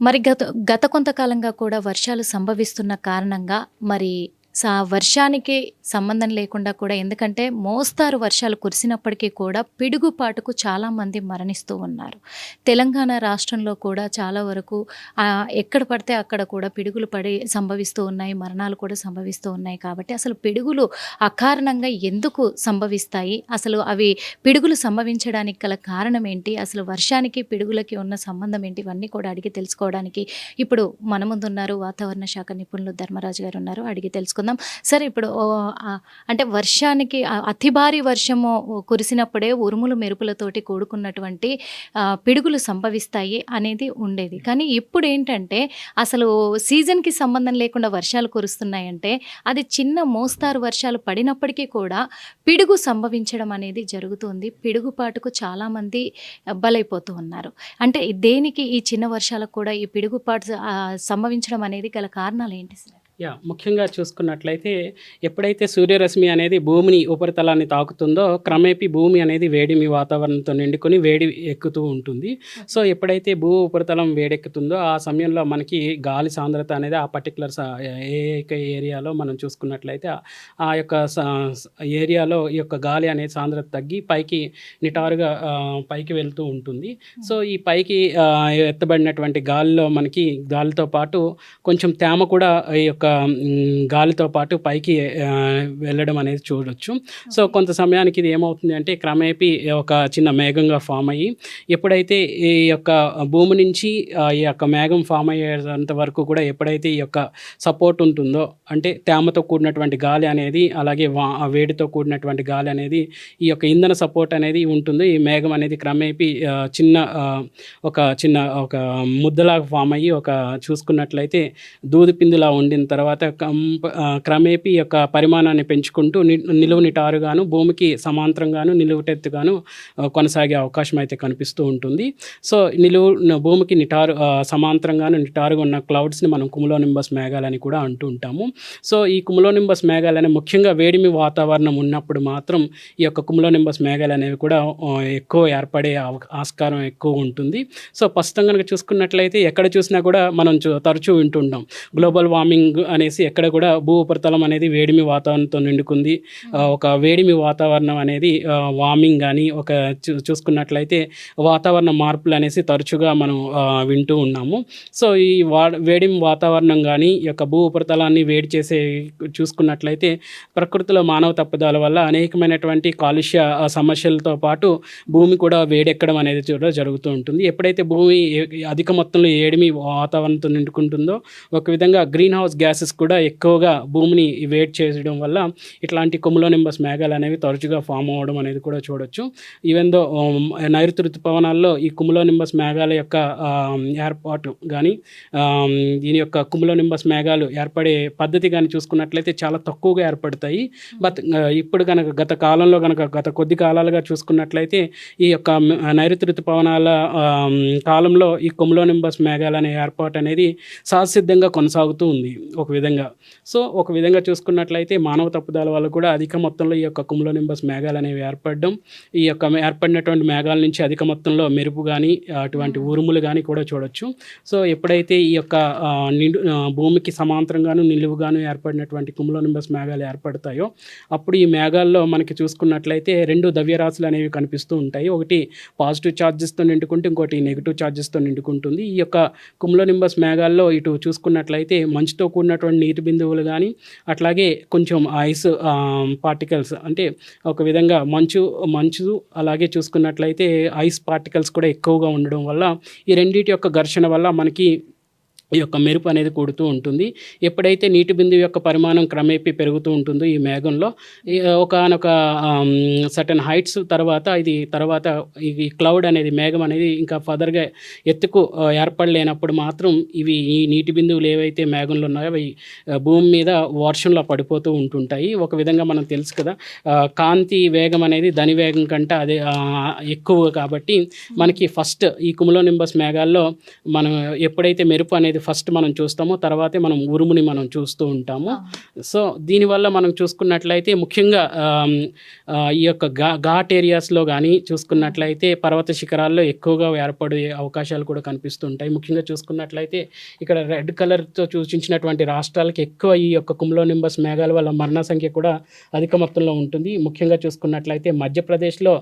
మరి గత గత కొంతకాలంగా కూడా వర్షాలు సంభవిస్తున్న కారణంగా మరి సా వర్షానికి సంబంధం లేకుండా కూడా ఎందుకంటే మోస్తారు వర్షాలు కురిసినప్పటికీ కూడా పిడుగుపాటుకు చాలామంది మరణిస్తూ ఉన్నారు. తెలంగాణ రాష్ట్రంలో కూడా చాలా వరకు ఎక్కడ పడితే అక్కడ కూడా పిడుగులు పడి సంభవిస్తూ ఉన్నాయి మరణాలు కూడా సంభవిస్తూ ఉన్నాయి. కాబట్టి అసలు పిడుగులు అకారణంగా ఎందుకు సంభవిస్తాయి? అసలు అవి పిడుగులు సంభవించడానికి గల కారణం ఏంటి? అసలు వర్షానికి పిడుగులకి ఉన్న సంబంధం ఏంటి? ఇవన్నీ కూడా అడిగి తెలుసుకోవడానికి ఇప్పుడు మన ముందు ఉన్నారు వాతావరణ శాఖ నిపుణులు ధర్మరాజు గారు ఉన్నారు. అడిగి తెలుసుకుందాం. సరే ఇప్పుడు అంటే వర్షానికి అతి భారీ వర్షము కురిసినప్పుడే ఉరుములు మెరుపులతోటి కూడుకున్నటువంటి పిడుగులు సంభవిస్తాయి అనేది ఉండేది. కానీ ఇప్పుడు ఏంటంటే అసలు సీజన్కి సంబంధం లేకుండా వర్షాలు కురుస్తున్నాయంటే అది చిన్న మోస్తారు వర్షాలు పడినప్పటికీ కూడా పిడుగు సంభవించడం అనేది జరుగుతుంది. పిడుగుపాటుకు చాలామంది బలైపోతూ ఉన్నారు. అంటే దేనికి ఈ చిన్న వర్షాలకు కూడా ఈ పిడుగుపాటు సంభవించడం అనేది గల కారణాలు ఏంటి సార్? యా ముఖ్యంగా చూసుకున్నట్లయితే ఎప్పుడైతే సూర్యరశ్మి అనేది భూమిని ఉపరితలాన్ని తాకుతుందో క్రమేపీ భూమి అనేది వేడిమి వాతావరణంతో నిండుకొని వేడి ఎక్కుతూ ఉంటుంది. సో ఎప్పుడైతే భూ ఉపరితలం వేడెక్కుతుందో ఆ సమయంలో మనకి గాలి సాంద్రత అనేది ఆ పర్టికులర్ ఏ ఏరియాలో మనం చూసుకున్నట్లయితే ఆ- యొక్క ఏరియాలో ఈ యొక్క గాలి అనేది సాంద్రత తగ్గి పైకి నిటారుగా పైకి వెళ్తూ ఉంటుంది. సో ఈ పైకి ఎత్తబడినటువంటి గాలిలో మనకి గాలితో పాటు కొంచెం తేమ కూడా ఈ యొక్క మ్, గాలితో పాటు పైకి వెళ్ళడం అనేది చూడొచ్చు. సో కొంత సమయానికి ఇది ఏమవుతుంది అంటే క్రమేపీ ఒక చిన్న మేఘంగా ఫామ్ అయ్యి ఎప్పుడైతే ఈ యొక్క భూమి నుంచి ఈ యొక్క మేఘం ఫామ్ అయ్యేంత వరకు కూడా ఎప్పుడైతే ఈ యొక్క సపోర్ట్ ఉంటుందో అంటే తేమతో కూడినటువంటి గాలి అనేది అలాగే వా వేడితో కూడినటువంటి గాలి అనేది ఈ యొక్క ఇంధన సపోర్ట్ అనేది ఉంటుంది. ఈ మేఘం అనేది క్రమేపీ చిన్న ఒక చిన్న ఒక ముద్దలాగా ఫామ్ అయ్యి ఒక చూసుకున్నట్లయితే దూది పిందులా ఉండిన తర్వాత కంప క్రమేపీ యొక్క పరిమాణాన్ని పెంచుకుంటూ ని నిలువు నిటారుగాను భూమికి సమాంతరంగాను నిలువుటెత్తుగాను కొనసాగే అవకాశం అయితే కనిపిస్తూ ఉంటుంది. సో నిలువు భూమికి నిటారు సమాంతరంగాను నిటారుగా ఉన్న క్లౌడ్స్ని మనం కుములోనింబస్ మేఘాలని కూడా అంటూ ఉంటాము. సో ఈ కుములోనింబస్ మేఘాలని ముఖ్యంగా వేడిమి వాతావరణం ఉన్నప్పుడు మాత్రం ఈ యొక్క కుములోనింబస్ మేఘాలు అనేవి కూడా ఎక్కువ ఏర్పడే అవ- ఆస్కారం ఎక్కువ ఉంటుంది. సో ప్రస్తుతం కనుక చూసుకున్నట్లయితే ఎక్కడ చూసినా కూడా మనం చూ- తరచూ వింటుంటాం గ్లోబల్ వార్మింగ్ అనేసి ఎక్కడ కూడా భూ ఉపరితలం అనేది వేడిమి వాతావరణంతో నిండుకుంది. ఒక వేడిమి వాతావరణం అనేది వార్మింగ్ కానీ ఒక చూ- చూసుకున్నట్లయితే వాతావరణ మార్పులు అనేసి తరచుగా మనం వింటూ ఉన్నాము. సో ఈ వా వేడిమి వాతావరణం కానీ ఈ యొక్క భూ ఉపరితలాన్ని వేడి చేసే చూసుకున్నట్లయితే ప్రకృతిలో మానవ తప్పిదాల వల్ల అనేకమైనటువంటి కాలుష్య సమస్యలతో పాటు భూమి కూడా వేడెక్కడం అనేది కూడా జరుగుతూ ఉంటుంది. ఎప్పుడైతే భూమి అధిక మొత్తంలో ఏడిమి వాతావరణంతో నిండుకుంటుందో ఒక విధంగా గ్రీన్ హౌస్ గ్యాస్ గ్యాసెస్ కూడా ఎక్కువగా భూమిని వేట్ చేయడం వల్ల ఇట్లాంటి కొమ్ములోనింబస్ మేఘాలు అనేవి తరచుగా ఫామ్ అవ్వడం అనేది కూడా చూడొచ్చు. ఈవెన్ దో um, నైరుతి ఋతుపవనాల్లో ఈ కుములోనింబస్ మేఘాల యొక్క ఏర్పాటు కానీ దీని యొక్క కుములోనింబస్ మేఘాలు ఏర్పడే పద్ధతి కానీ చూసుకున్నట్లయితే చాలా తక్కువగా ఏర్పడతాయి. బట్ ఇప్పుడు కనుక గత కాలంలో కనుక గత కొద్ది కాలాలుగా చూసుకున్నట్లయితే ఈ యొక్క నైరుతి ఋతుపవనాల కాలంలో ఈ కుములోనింబస్ మేఘాలు అనే ఏర్పాటు అనేది సహసిద్ధంగా కొనసాగుతూ ఉంది. ఒక విధంగా. సో ఒక విధంగా చూసుకున్నట్లయితే మానవ తప్పుదాల వల్ల కూడా అధిక మొత్తంలో ఈ యొక్క కుములోనింబస్ మేఘాలు అనేవి ఏర్పడడం. ఈ యొక్క ఏర్పడినటువంటి మేఘాల నుంచి అధిక మొత్తంలో మెరుపు కానీ అటువంటి ఉరుములు కానీ కూడా చూడొచ్చు. సో ఎప్పుడైతే ఈ యొక్క నిండు భూమికి సమాంతరంగాను నిలువుగాను ఏర్పడినటువంటి కుములోనింబస్ మేఘాలు ఏర్పడతాయో అప్పుడు ఈ మేఘాల్లో మనకి చూసుకున్నట్లయితే రెండు ద్రవ్యరాశులు అనేవి కనిపిస్తూ ఉంటాయి. ఒకటి పాజిటివ్ ఛార్జెస్తో నిండుకుంటే ఇంకోటి నెగిటివ్ ఛార్జెస్తో నిండుకుంటుంది. ఈ యొక్క కుములోనింబస్ మేఘాల్లో ఇటు చూసుకున్నట్లయితే మంచుతో ఉన్నటువంటి నీటి బిందువులు కానీ అట్లాగే కొంచెం ఐస్ పార్టికల్స్ అంటే ఒక విధంగా మంచు మంచు అలాగే చూసుకున్నట్లయితే ఐస్ పార్టికల్స్ కూడా ఎక్కువగా ఉండడం వల్ల ఈ రెండింటి యొక్క ఘర్షణ వల్ల మనకి ఈ యొక్క మెరుపు అనేది కూడుతూ ఉంటుంది. ఎప్పుడైతే నీటి బిందువు యొక్క పరిమాణం క్రమేపీ పెరుగుతూ ఉంటుందో ఈ మేఘంలో ఒకనొక సటన్ హైట్స్ తర్వాత ఇది తర్వాత ఈ క్లౌడ్ అనేది మేఘం అనేది ఇంకా ఫర్దర్గా ఎత్తుకు ఏర్పడలేనప్పుడు మాత్రం ఇవి ఈ నీటి బిందువులు ఏవైతే మేఘంలో ఉన్నాయో అవి భూమి మీద వర్షంలో పడిపోతూ ఉంటుంటాయి. ఒక విధంగా మనం తెలుసు కదా కాంతి వేగం అనేది ధని వేగం కంటే అదే ఎక్కువ కాబట్టి మనకి ఫస్ట్ ఈ కుములోనింబస్ మేఘాల్లో మనం ఎప్పుడైతే మెరుపు అనేది అనేది ఫస్ట్ మనం చూస్తాము తర్వాతే మనం ఉరుముని మనం చూస్తూ ఉంటాము. సో దీనివల్ల మనం చూసుకున్నట్లయితే ముఖ్యంగా ఈ యొక్క ఘా ఘాట్ ఏరియాస్లో కానీ చూసుకున్నట్లయితే పర్వత శిఖరాల్లో ఎక్కువగా ఏర్పడే అవకాశాలు కూడా కనిపిస్తుంటాయి. ముఖ్యంగా చూసుకున్నట్లయితే ఇక్కడ రెడ్ కలర్తో సూచించినటువంటి రాష్ట్రాలకి ఎక్కువ ఈ యొక్క కుమ్లో నింబస్ మేఘాల వల్ల మరణ సంఖ్య కూడా అధిక మొత్తంలో ఉంటుంది. ముఖ్యంగా చూసుకున్నట్లయితే మధ్యప్రదేశ్లో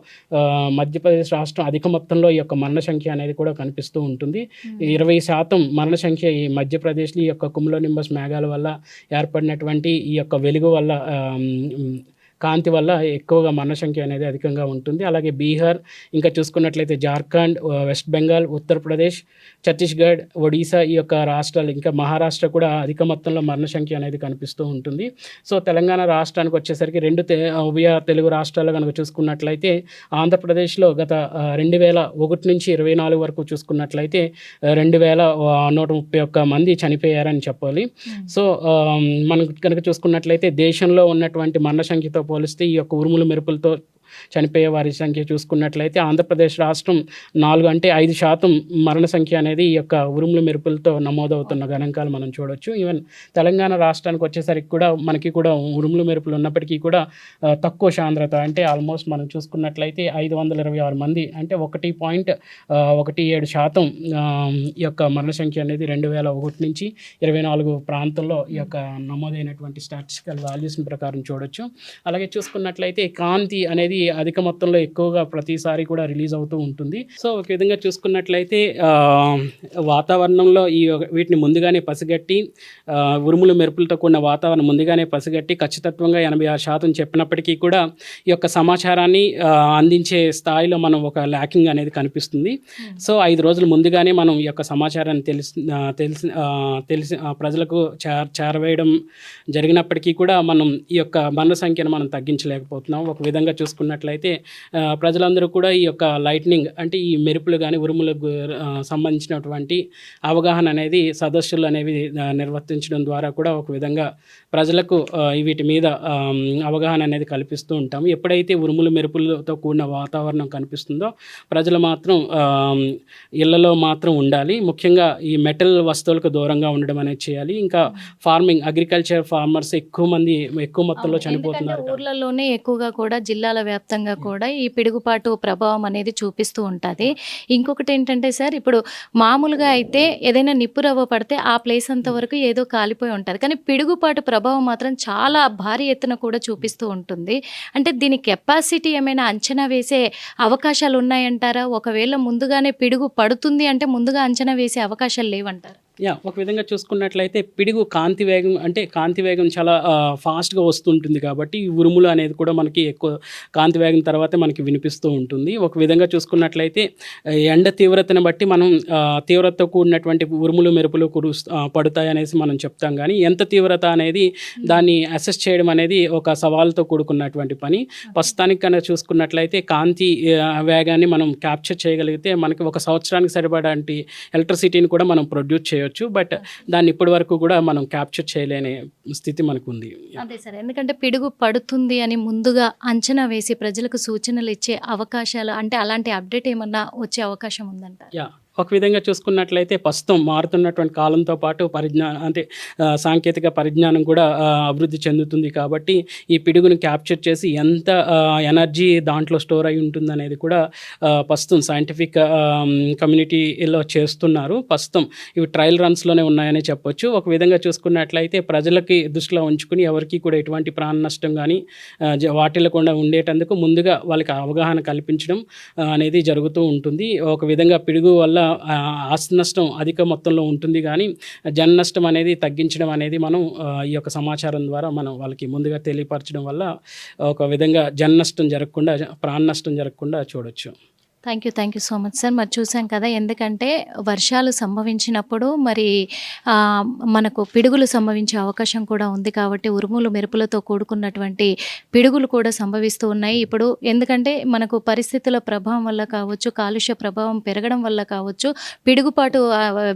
మధ్యప్రదేశ్ రాష్ట్రం అధిక మొత్తంలో ఈ యొక్క మరణ సంఖ్య అనేది కూడా కనిపిస్తూ ఉంటుంది. ఇరవై శాతం మరణ సంఖ్య ఈ మధ్యప్రదేశ్లో ఈ యొక్క కుమ్లో నింబస్ మేఘాల వల్ల ఏర్పడినటువంటి ఈ యొక్క వెలుగు వల్ల కాంతి వల్ల ఎక్కువగా మరణ సంఖ్య అనేది అధికంగా ఉంటుంది. అలాగే బీహార్ ఇంకా చూసుకున్నట్లయితే జార్ఖండ్ వెస్ట్ బెంగాల్ ఉత్తరప్రదేశ్ ఛత్తీస్గఢ్ ఒడిశా ఈ యొక్క రాష్ట్రాలు ఇంకా మహారాష్ట్ర కూడా అధిక మొత్తంలో మరణ సంఖ్య అనేది కనిపిస్తూ ఉంటుంది. సో తెలంగాణ రాష్ట్రానికి వచ్చేసరికి రెండు తె ఉభయ తెలుగు రాష్ట్రాలు కనుక చూసుకున్నట్లయితే ఆంధ్రప్రదేశ్లో గత రెండు వేల ఒకటి నుంచి ఇరవై నాలుగు వరకు చూసుకున్నట్లయితే రెండు వేల నూట ముప్పై ఒక్క మంది చనిపోయారని చెప్పాలి. సో ఆమ్, మనం కనుక చూసుకున్నట్లయితే దేశంలో ఉన్నటువంటి మరణ సంఖ్యతో పోలిస్తే ఈ యొక్క ఉరుములు మెరుపులతో చనిపోయే వారి సంఖ్య చూసుకున్నట్లయితే ఆంధ్రప్రదేశ్ రాష్ట్రం నాలుగు అంటే ఐదు శాతం మరణ సంఖ్య అనేది ఈ యొక్క ఉరుములు మెరుపులతో నమోదవుతున్న గణాంకాలు మనం చూడొచ్చు. ఈవెన్ తెలంగాణ రాష్ట్రానికి వచ్చేసరికి కూడా మనకి కూడా ఉరుములు మెరుపులు ఉన్నప్పటికీ కూడా తక్కువ సాంద్రత అంటే ఆల్మోస్ట్ మనం చూసుకున్నట్లయితే ఐదు వందల ఇరవై ఆరు మంది అంటే ఒకటి పాయింట్ ఒకటి ఏడు శాతం ఈ యొక్క మరణ సంఖ్య అనేది రెండు వేల ఒకటి నుంచి ఇరవై నాలుగు ప్రాంతంలో ఈ యొక్క నమోదైనటువంటి స్టాటిస్టికల్ వాల్యూస్ ప్రకారం చూడొచ్చు. అలాగే చూసుకున్నట్లయితే కాంతి అనేది అధిక మొత్తంలో ఎక్కువగా ప్రతిసారి కూడా రిలీజ్ అవుతూ ఉంటుంది. సో ఒక విధంగా చూసుకున్నట్లయితే వాతావరణంలో ఈ వీటిని ముందుగానే పసిగట్టి ఉరుములు మెరుపులతో కూడిన వాతావరణం ముందుగానే పసిగట్టి ఖచ్చితత్వంగా ఎనభై ఆరు శాతం చెప్పినప్పటికీ కూడా ఈ యొక్క సమాచారాన్ని అందించే స్థాయిలో మనం ఒక ల్యాకింగ్ అనేది కనిపిస్తుంది. సో ఐదు రోజులు ముందుగానే మనం ఈ యొక్క సమాచారాన్ని తెలిసి తెలిసి తెలిసి ప్రజలకు చేర చేరవేయడం జరిగినప్పటికీ కూడా మనం ఈ యొక్క మరణ సంఖ్యను మనం తగ్గించలేకపోతున్నాం. ఒక విధంగా చూసుకున్నట్లయితే ఆ, ప్రజలందరూ కూడా ఈ యొక్క లైట్నింగ్ అంటే ఈ మెరుపులు కానీ ఉరుములకు సంబంధించినటువంటి అవగాహన అనేది సదస్సులు అనేవి నిర్వర్తించడం ద్వారా కూడా ఒక విధంగా ప్రజలకు వీటి మీద అవగాహన అనేది కల్పిస్తూ ఉంటాము. ఎప్పుడైతే ఉరుములు మెరుపులతో కూడిన వాతావరణం కనిపిస్తుందో ప్రజలు మాత్రం ఇళ్ళలో మాత్రం ఉండాలి. ముఖ్యంగా ఈ మెటల్ వస్తువులకు దూరంగా ఉండడం అనేది చేయాలి. ఇంకా ఫార్మింగ్ అగ్రికల్చర్ ఫార్మర్స్ ఎక్కువ మంది ఎక్కువ మొత్తంలో చనిపోతున్నారు ఊర్లలోనే ఎక్కువగా కూడా జిల్లాల వ్యాప్తంగా కూడా ఈ పిడుగుపాటు ప్రభావం అనేది చూపిస్తూ ఉంటుంది. ఇంకొకటి ఏంటంటే సార్ ఇప్పుడు మామూలుగా అయితే ఏదైనా నిప్పు రవ్వ పడితే ఆ ప్లేస్ అంత వరకు ఏదో కాలిపోయి ఉంటుంది. కానీ పిడుగుపాటు ప్రభావం మాత్రం చాలా భారీ ఎత్తున కూడా చూపిస్తూ ఉంటుంది. అంటే దీని కెపాసిటీ ఏమైనా అంచనా వేసే అవకాశాలు ఉన్నాయంటారా? ఒకవేళ ముందుగానే పిడుగు పడుతుంది అంటే ముందుగా అంచనా వేసే అవకాశాలు లేవంటారా? యా ఒక విధంగా చూసుకున్నట్లయితే పిడుగు కాంతి వేగం అంటే కాంతి వేగం చాలా ఫాస్ట్గా వస్తుంటుంది కాబట్టి ఈ ఉరుములు అనేది కూడా మనకి ఎక్కువ కాంతి వేగం తర్వాతే మనకి వినిపిస్తూ ఉంటుంది. ఒక విధంగా చూసుకున్నట్లయితే ఎండ తీవ్రతను బట్టి మనం తీవ్రతతో కూడినటువంటి ఉరుములు మెరుపులు కురు పడతాయి అనేసి మనం చెప్తాం కానీ ఎంత తీవ్రత అనేది దాన్ని అసెస్ చేయడం అనేది ఒక సవాల్తో కూడుకున్నటువంటి పని. ప్రస్తుతానికి కనుక చూసుకున్నట్లయితే కాంతి వేగాన్ని మనం క్యాప్చర్ చేయగలిగితే మనకి ఒక సంవత్సరానికి సరిపడాంటి ఎలక్ట్రిసిటీని కూడా మనం ప్రొడ్యూస్ చేయొచ్చు బట్ దాన్ని ఇప్పటి వరకు కూడా మనం క్యాప్చర్ చేయలేని స్థితి మనకు ఉంది అదే సార్ ఎందుకంటే పిడుగు పడుతుంది అని ముందుగా అంచనా వేసి ప్రజలకు సూచనలు ఇచ్చే అవకాశాలు అంటే అలాంటి అప్డేట్ ఏమన్నా వచ్చే అవకాశం ఉందంటారు? యా ఒక విధంగా చూసుకున్నట్లయితే ప్రస్తుతం మారుతున్నటువంటి కాలంతో పాటు పరిజ్ఞానం అంటే సాంకేతిక పరిజ్ఞానం కూడా అభివృద్ధి చెందుతుంది కాబట్టి ఈ పిడుగును క్యాప్చర్ చేసి ఎంత ఎనర్జీ దాంట్లో స్టోర్ అయి ఉంటుందనేది కూడా ప్రస్తుతం సైంటిఫిక్ కమ్యూనిటీలో చేస్తున్నారు. ప్రస్తుతం ఇవి ట్రయల్ రన్స్లోనే ఉన్నాయని చెప్పొచ్చు. ఒక విధంగా చూసుకున్నట్లయితే ప్రజలకి దృష్టిలో ఉంచుకుని ఎవరికి కూడా ఎటువంటి ప్రాణ నష్టం కానీ వాటిల్లకుండా ఉండేటందుకు ముందుగా వాళ్ళకి అవగాహన కల్పించడం అనేది జరుగుతూ ఉంటుంది. ఒక విధంగా పిడుగు వల్ల ఆస్తి నష్టం అధిక మొత్తంలో ఉంటుంది కానీ జన నష్టం అనేది తగ్గించడం అనేది మనం ఈ యొక్క సమాచారం ద్వారా మనం వాళ్ళకి ముందుగా తెలియపరచడం వల్ల ఒక విధంగా జన నష్టం జరగకుండా ప్రాణ నష్టం జరగకుండా చూడొచ్చు. Thank you thank you so much sir మరి చూసాం కదా ఎందుకంటే వర్షాలు సంభవించినప్పుడు మరి మనకు పిడుగులు సంభవించే అవకాశం కూడా ఉంది కాబట్టి ఉరుములు మెరుపులతో కూడుకున్నటువంటి పిడుగులు కూడా సంభవిస్తూ ఉన్నాయి. ఇప్పుడు ఎందుకంటే మనకు పరిస్థితుల ప్రభావం వల్ల కావచ్చు కాలుష్య ప్రభావం పెరగడం వల్ల కావచ్చు పిడుగుపాటు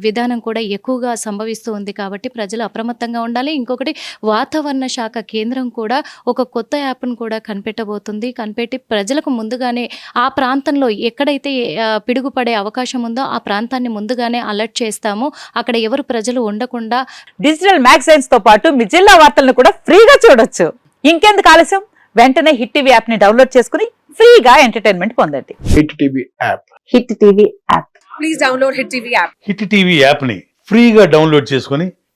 విధానం కూడా ఎక్కువగా సంభవిస్తూ ఉంది కాబట్టి ప్రజలు అప్రమత్తంగా ఉండాలి. ఇంకొకటి వాతావరణ శాఖ కేంద్రం కూడా ఒక కొత్త యాప్ను కూడా కనిపెట్టబోతుంది. కనిపెట్టి ప్రజలకు ముందుగానే ఆ ప్రాంతంలో ఎక్కడైతే ఆ, పిడుగు పడే అవకాశం ఉందో ఆ ప్రాంతాన్ని ముందుగానే అలర్ట్ చేస్తాము. అక్కడ ఎవరు ప్రజలు ఉండకుండా డిజిటల్ మ్యాగజైన్స్తో పాటు మీ జిల్లా వార్తలను కూడా ఫ్రీగా చూడొచ్చు. ఇంకెందుకు ఆలస్యం? వెంటనే హిట్ టీవీ యాప్ని డౌన్లోడ్ చేసుకుని ఫ్రీగా ఎంటర్టైన్మెంట్ పొందండి. Hit TV app. Hit TV app. Please download Hit TV app. Hit TV యాప్ని ఫ్రీగా డౌన్లోడ్ చేసుకొని